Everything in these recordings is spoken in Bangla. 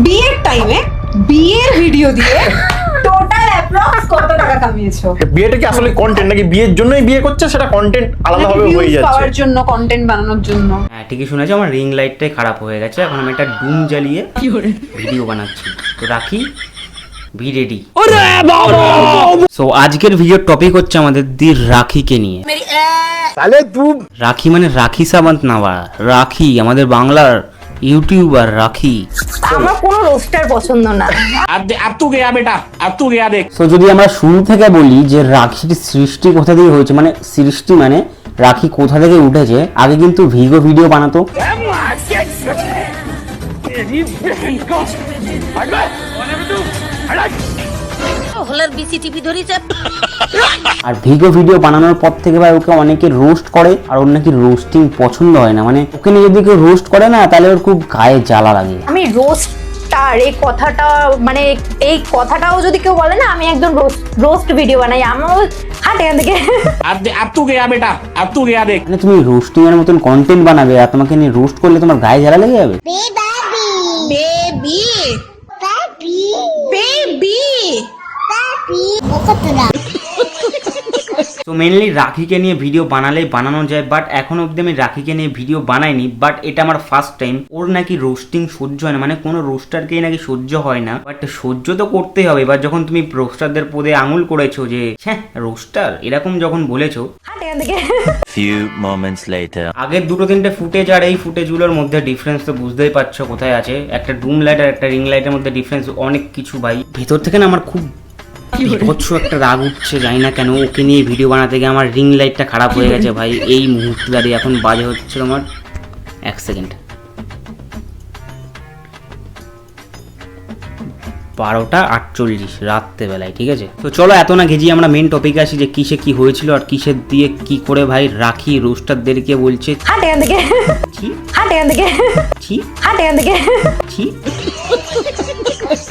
বিয়ের টাইমে বিয়ের ভিডিও দিয়ে টোটাল অ্যাপ্রক্স কত টাকা কামিয়েছো? বিয়েটা কি আসলে কন্টেন্ট নাকি বিয়ের জন্যই বিয়ে করছে? সেটা কন্টেন্ট আলাদাভাবে নাকি হয়ে যাচ্ছে। পাওয়ার জন্য কন্টেন্ট বানানোর জন্য। হ্যাঁ ঠিকই শুনেছো আমার রিং লাইটটাই খারাপ হয়ে গেছে। এখন আমি একটা ডুম জ্বালিয়ে ভিডিও বানাচ্ছি। তো রাখি বি রেডি সো আজকের ভিডিওর টপিক হচ্ছে আমাদের দি রাখিকে নিয়ে। তাহলে রাখি মানে রাখি সাবন্ত না রাখি আমাদের বাংলার ইউটিউবার রাখি আমার কোনো রোস্টার পছন্দ না আর তু গেয়া বেটা আর তুই গেয়া দেখ তো যদি আমরা শুরু থেকে বলি যে রাখির সৃষ্টি কোথা থেকে হয়েছে মানে সৃষ্টি মানে রাখি কোথা থেকে উঠেছে আগে কিন্তু ভিগো ভিডিও বানাতো হলার বিসি টিভি আর ভিগো ভিডিও বানানোর পর থেকে ভাই ওকে অনেকে রোস্ট করে আর ওর নাকি রোস্টিং পছন্দ হয় না। মানে ওকে যদি কেউ রোস্ট করে না তাহলে ওর খুব গায়ে জ্বালা লাগে। আমি রোস্ট তার এই কথাটা মানে এই কথাটাও যদি কেউ বলে না আমি একদম রোস্ট ভিডিও বানাই। এখান থেকে। আর গেয়া বেটা আর গেয়া দেখ। মানে তুমি রোস্টিং এর মতন কন্টেন্ট বানাবে আর তোমাকে নিয়ে রোস্ট করলে তোমার গায়ে জ্বালা লেগে যাবে? বেবি বেবি বেবি বেবি তো মেনলি রাখিকে নিয়ে ভিডিও বানালেই বানানো যায় বাট এখন অবধি আমি রাখিকে নিয়ে ভিডিও বানাইনি বাট এটা আমার ফার্স্ট টাইম ওর নাকি রোস্টিং সহ্য হয় না মানে কোনো রোস্টারকেই নাকি সহ্য হয় না। বাট সহ্য তো করতেই হবে। এবার যখন তুমি রোস্টারদের পদে আঙুল করেছ যে হ্যাঁ রোস্টার এরকম যখন বলেছ moments later. আগের দুটো তিনটে ফুটেজ আর এই ফুটেজগুলোর মধ্যে ডিফারেন্স তো বুঝতেই পারছ কোথায় আছে। একটা ডুম লাইট আর একটা রিং লাইটের মধ্যে ডিফারেন্স অনেক কিছু ভাই। ভেতর থেকে না আমার খুব বিভৎস একটা রাগ উঠছে জানি না কেন। ওকে নিয়ে ভিডিও বানাতে গিয়ে আমার রিং লাইটটা খারাপ হয়ে গেছে ভাই। এই মুহূর্তে দাঁড়িয়ে এখন বাজে হচ্ছে তোমার এক সেকেন্ড বারোটা আটচল্লিশ রাত্রেবেলায় ঠিক আছে? তো চলো এত না ঘেজি আমরা মেন টপিকে আসি যে কিসে কি হয়েছিল আর কিসের দিয়ে কি করে ভাই রাখি রোস্টারদেরকে বলছে। হাট এখান থেকে। হাট এখান থেকে। হাট এখান থেকে।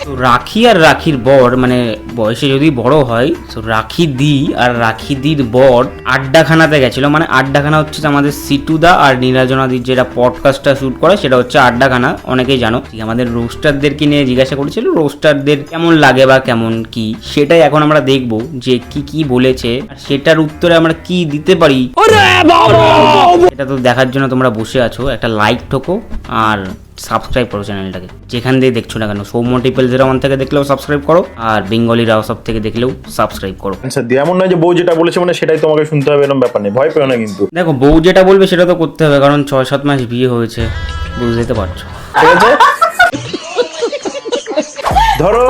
তো রাখি আর রাখির বর মানে বয়সে যদি বড় হয় তো রাখি দি আর রাখি দির বর আড্ডাখানাতে গেছিল। মানে আড্ডাখানা হচ্ছে আমাদের সিটুদা আর নীলাজনাদির যেটা পডকাস্টটা শ্যুট করে সেটা হচ্ছে আড্ডাখানা। অনেকেই জানো। আমাদের রোস্টারদেরকে নিয়ে জিজ্ঞাসা করেছিল রোস্টারদের কেমন লাগে বা কেমন কি? সেটাই এখন আমরা দেখব যে কি কি বলেছে। আর সেটার উত্তরে আমরা কি দিতে পারি? এটা তো দেখার জন্য তোমরা বসে আছো। একটা লাইক ঠোকো আর সাবস্ক্রাইব করো চ্যানেলটাকে যেখান দিয়ে দেখছ না কেন সৌম্য টিপেল জিরো ওয়ান থেকে দেখলেও সাবস্ক্রাইব করো। আর বেঙ্গলি রাও সব থেকে দেখলেও সাবস্ক্রাইব করো। দিয়ে এমন নয় যে বউ যেটা বলেছে মানে সেটাই তোমাকে শুনতে হবে এরকম ব্যাপার নেই। ভয় পেও না কিন্তু। দেখো বউ যেটা বলবে সেটা তো করতে হবে কারণ ছয় সাত মাস বিয়ে হয়েছে বুঝতে তো পারছ। ঠিক আছে? ধরো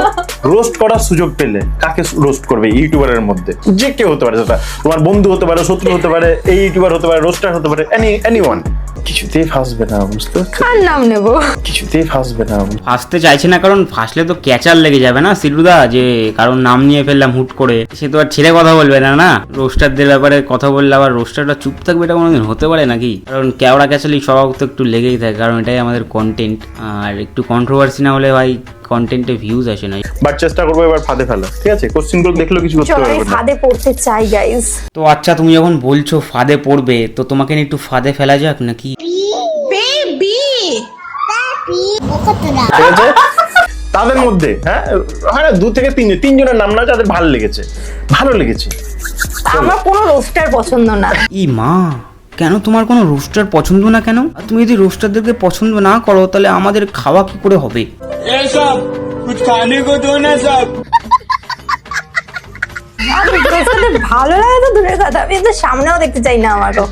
রোস্ট করার সুযোগ পেলে কাকে রোস্ট করবে ইউটিউবারের মধ্যে? যে কেউ হতে পারে সেটা। তোমার বন্ধু হতে পারে শত্রু হতে পারে এই ইউটিউবার হতে পারে রোস্টার হতে পারে এনি এনি ওয়ান কিছুতেই ফাঁসবে না বুঝতে কার নাম নেব? কিছুতেই ফাঁসবে না। ফাঁসতে চাইছে না কারণ ফাঁসলে তো ক্যাচার লেগে যাবে না সিলুদা যে কারণ নাম নিয়ে ফেললাম হুট করে। সে তো আর ছেড়ে কথা বলবে না না? রোস্টারদের ব্যাপারে কথা বললে আবার রোস্টারটা চুপ থাকবে এটা কোনোদিন হতে পারে নাকি? কারণ কেওড়া ক্যাচালি স্বভাব তো একটু লেগেই থাকে কারণ এটাই আমাদের কন্টেন্ট আর একটু কন্ট্রোভার্সি না হলে ভাই কন্টেন্টে ভিউজ আসে না। বাট চেষ্টা করব এবার ফাঁদে ফেলা ঠিক আছে? কোশ্চিনগুলো দেখলেও কিছু করতে পারবে না। ফাঁদে পড়তে চাই গাইস তো আচ্ছা তুমি যখন বলছো ফাঁদে পড়বে তো তোমাকে একটু ফাঁদে ফেলা যাক নাকি? বেবি ঠিক আছে? তাদের মধ্যে হ্যাঁ? হয় না দু থেকে তিনজন তিনজনের নাম না যাদের ভালো লেগেছে। ভালো লেগেছে। আমার কোনো রোস্টার পছন্দ না। ই মা। কেন? তোমার কোনো রোস্টার পছন্দ না কেন? তুমি যদি রোস্টারদেরকে পছন্দ না করো তাহলে আমাদের খাওয়া কি করে হবে? সামনেও দেখতে চাই না আমারও।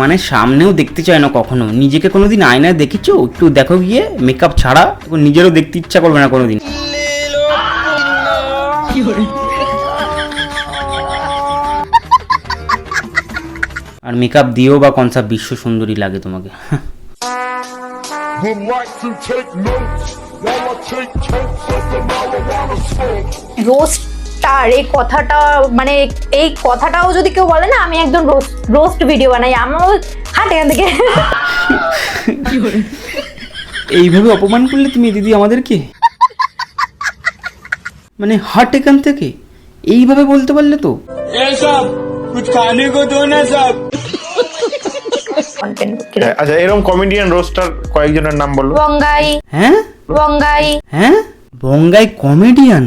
মানে সামনেও দেখতে চাই না কখনো। নিজেকে কোনোদিন আয়নায় দেখেছ? একটু দেখো গিয়ে মেকআপ ছাড়া। নিজেরও দেখতে ইচ্ছা করবে না কোনোদিন। আর মেকআপ দিয়েও বা কনসা বিশ্ব সুন্দরী লাগে তোমাকে Would like to take notes while I take totes of the marijuana smoke. Roster এই কথাটা মানে এই কথাটাও যদি কেউ বলে না আমি একদম রোস্ট ভিডিও বানাই আমার হাট এখান থেকে এইভাবে অপমান করলে তুমি দিদি আমাদেরকে মানে হাট এখান থেকে এইভাবে বলতে পারলে তো ये सब कुछ खाने को दो ना सब কন্টেন্ট আচ্ছা এরকম কমেডিয়ান রোস্টার কয়েকজনের নাম বলো। বঙ্গাই। হ্যাঁ? বঙ্গাই। হ্যাঁ? বঙ্গাই কমেডিয়ান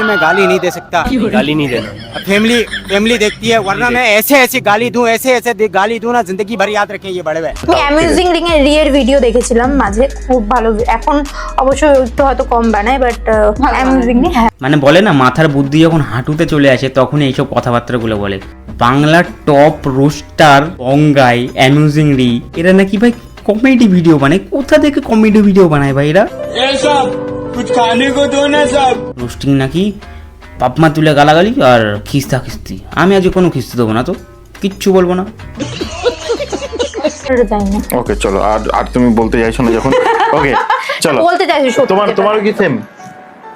मैं गाली नहीं दे सकता गाली नहीं देना फैमिली फैमिली देखती है वरना मैं ऐसे ऐसे गाली दूं ऐसे ऐसे दे- गाली दूं ना जिंदगी भर याद रखें ये बड़े भाई আমি অ্যামিউজিং রিং এর রিয়ের ভিডিও দেখেছিলাম মাঝে খুব ভালো এখন অবশ্য একটু হয়তো কম বানায় বাট অ্যামিউজিং হ্যাঁ মানে বলে না মাথার বুদ্ধি যখন হাঁটুতে চলে আসে তখন এইসব কথাবার্তাগুলো বলে বাংলার টপ রোস্টার বঙ্গাই অ্যামিউজিং রি এরা নাকি ভাই কমেডি ভিডিও বানায় কোথা থেকে কমেডি ভিডিও বানায় ভাই এরা ये सब कुछ खाने को दो ना सब রোস্টিং নাকি পাপমা তুলে গালাগালি আর খিস্তা খিস্তি আমি আজ কোনো খিস্তি দেবো না তো কিচ্ছু বলবো না জানি না ওকে চলো আর আর তুমি বলতে চাইছো না যখন ওকে চলো বলতে চাইছি সত্যি তোমার যেটা। তোমারও কি সেম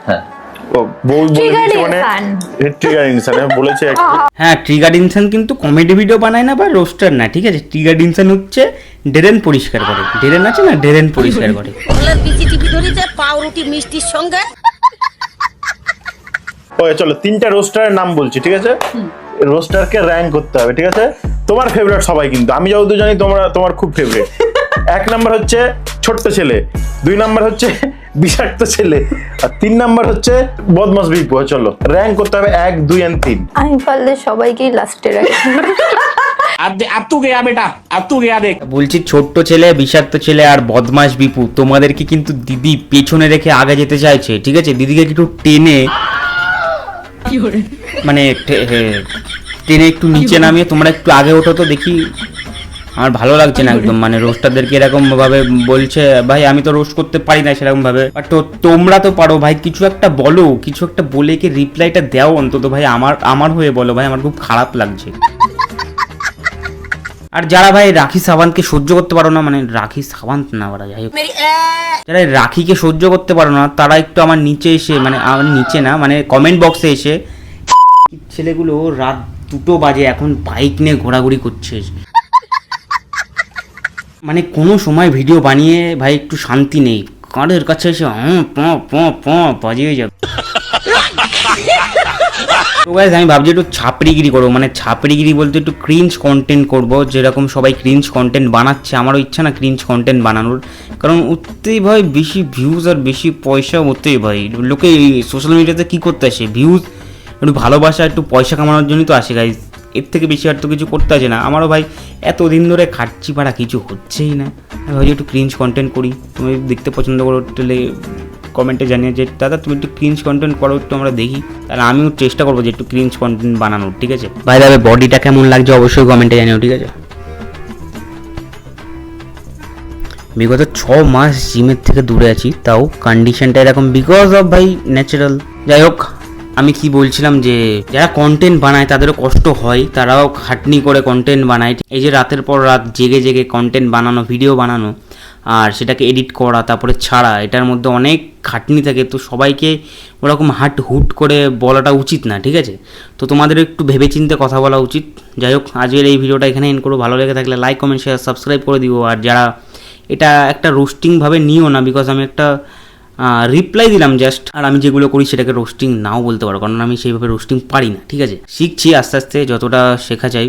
হ্যাঁ মানে ইনসান। ট্রিগার ইনসান বলেছে হ্যাঁ ট্রিগার ইনসান কিন্তু কমেডি ভিডিও বানায় না বা রোস্টার না ঠিক আছে? ট্রিগার ইনসান হচ্ছে ড্রেন পরিষ্কার করে। ড্রেন আছে না? ড্রেন পরিষ্কার করে। হলের বিসিটিভি ধরেছে পাউরুটি মিষ্টির সঙ্গে। ওকে চলো তিনটা রোস্টারের নাম বলছি ঠিক আছে? রোস্টারকে র্যাঙ্ক করতে হবে ঠিক আছে? তোমার ফেভারিট সবাই কিন্তু। আমি যতদূর জানি তোমরা তোমার খুব ফেভারিট এক নাম্বার হচ্ছে ছোট্ট ছেলে দুই নাম্বার হচ্ছে বিষাক্ত ছেলে। আর তিন নাম্বার হচ্ছে বদমাস বিপু হ্যাঁ, চলো। র্যাঙ্ক করতে হবে এক দুই আর তিন। আমি পারলে সবাইকেই লাস্টে রাখি। বলছি ছোট্ট ছেলে বিষাক্ত ছেলে আর বদমাস বিপু তোমাদেরকে কিন্তু দিদি পেছনে রেখে আগে যেতে চাইছে ঠিক আছে? দিদিকে একটু টেনে মানে টেনে একটু নিচে নামিয়ে তোমরা একটু আগে ওঠো তো দেখি। আমার ভালো লাগছে না একদম মানে রোস্টারদেরকে এরকম ভাবে বলছে ভাই আমি তো রোস্ট করতে পারি না সেরকম ভাবে। বাট তো তোমরা তো পারো ভাই কিছু একটা বলো কিছু একটা বলে কি রিপ্লাইটা দাও অন্তত ভাই আমার আমার হয়ে বলো ভাই আমার খুব খারাপ লাগছে। আর যারা ভাই রাখি সাবানকে সহ্য করতে পারো না মানে রাখি সাবান না বলা যাই হোক। যারা রাখিকে সহ্য করতে পারো না তারা একটু আমার নিচে এসে মানে আমার নিচে না মানে কমেন্ট বক্সে এসে ছেলেগুলো রাত দুটো বাজে এখন বাইক নিয়ে ঘোরাঘুরি করছে। মানে কোনো সময় ভিডিও বানিয়ে ভাই একটু শান্তি নেই। কাঁধের কাছে এসে হুম প প প, বাজিয়ে যাবে। তো আমি ভাবছি একটু ছাপড়িগিরি করব। মানে ছাপড়িগিরি বলতে একটু ক্রিঞ্জ কন্টেন্ট করব। যেরকম সবাই ক্রিঞ্জ কন্টেন্ট বানাচ্ছে, আমারও ইচ্ছা না ক্রিঞ্জ কন্টেন্ট বানানোর। কারণ ওতেই ভাই বেশি ভিউজ আর বেশি পয়সা ওতেই ভাই। লোকে সোশ্যাল মিডিয়াতে কী করতে আসে? ভিউজ একটু ভালোবাসা, একটু পয়সা কামানোর জন্যই তো আসে গাইজ এর থেকে বেশি আর তো কিছু করতে আছে না। আমারও ভাই এতদিন ধরে খাচ্ছি পাড়া, কিছু হচ্ছেই না। আমি ভাবছি একটু ক্রিঞ্জ কন্টেন্ট করি। তুমি দেখতে পছন্দ করো, তাহলে কমেন্টে জানিয়ে যে, দাদা, তুমি একটু ক্রিঞ্জ কন্টেন্ট করো, একটু আমরা দেখি। তাহলে আমিও চেষ্টা করব যে একটু ক্রিঞ্জ কন্টেন্ট বানানোর, ঠিক আছে? ভাই, দাদা বডিটা কেমন লাগছে অবশ্যই কমেন্টে জানিও, ঠিক আছে? বিগত ছ মাস জিমের থেকে দূরে আছি, তাও কন্ডিশনটা এরকম বিকজ অফ ভাই ন্যাচারাল যাই হোক। আমি কি বলছিলাম যে, যারা কন্টেন্ট বানায় তাদেরও কষ্ট হয়, তারাও খাটনি করে কন্টেন্ট বানায়। এই যে রাতের পর রাত জেগে জেগে কন্টেন্ট বানানো ভিডিও বানানো, আর সেটাকে এডিট করা, তারপরে ছাড়া, এটার মধ্যে অনেক খাটনি থাকে। তো সবাইকে ওরকম হাট হুট করে বলাটা উচিত না, ঠিক আছে? তো তোমাদের একটু ভেবেচিন্তে কথা বলা উচিত। যাই হোক, আজকের এই ভিডিওটা এখানে এন করো ভালো লেগে থাকলে লাইক কমেন্ট শেয়ার সাবস্ক্রাইব করে দিও। আর যারা এটা একটা রোস্টিংভাবে নিও না বিকজ আমি একটা রিপ্লাই দিলাম জাস্ট আর আমি যেগুলো করি সেটাকে রোস্টিং নাও বলতে পারো, কারণ আমি সেইভাবে রোস্টিং পারি না, ঠিক আছে? শিখছি আস্তে আস্তে যতটা শেখা চাই